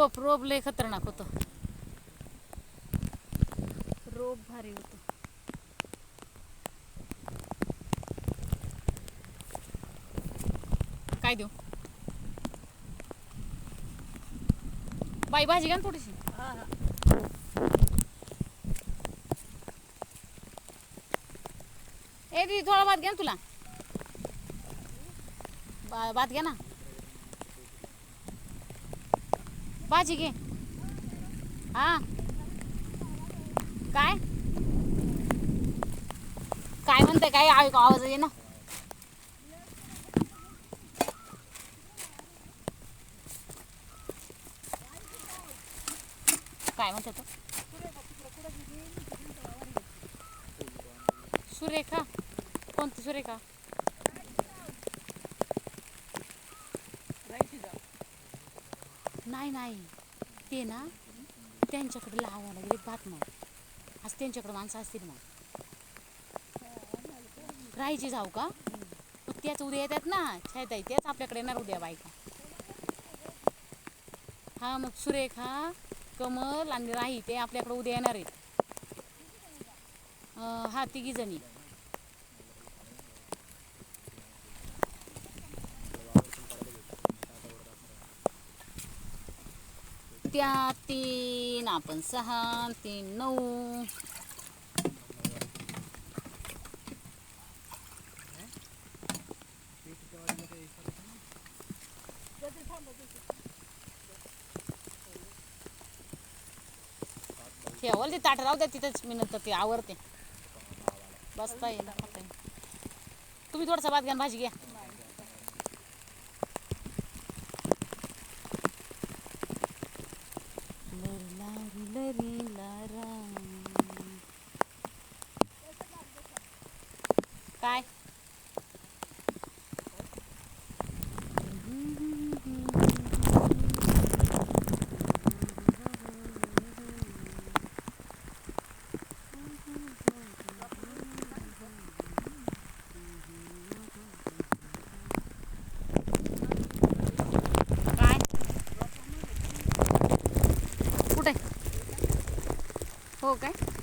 रोप रोप लय खतरनाक होतो. रोप भारी होतो. काय देऊ? बाई भाजी घ्या ना थोडीशी. ए दीदी थोडा भात घ्या ना तुला. भात घ्या ना. भाजी घे. हा. काय? काय म्हणते काय ऐकू आवाज ये ना. काय म्हणते तो? सुरेखा. कोणती सुरेखा? नाही नाही. ते ना त्यांच्याकडे लावायला गेले भात मग. आज त्यांच्याकडे माणसं असतील मग. राहायची जाऊ का? मग त्याच उद्या येतात ना. छायताई त्याच आपल्याकडे येणार उद्या बायका. हा मग सुरेखा कमल आणि राही ते आपल्याकडे उद्या येणार आहेत. हा तिघी जणी. त्या तीन, आपण सहा, तीन, नऊ. ठेवल ते ताट राहू द्या तिथंच, मी नंतर आवरते. बसता येईल. तुम्ही थोडासा भात घ्या भाजी घ्या. काय? हो काय?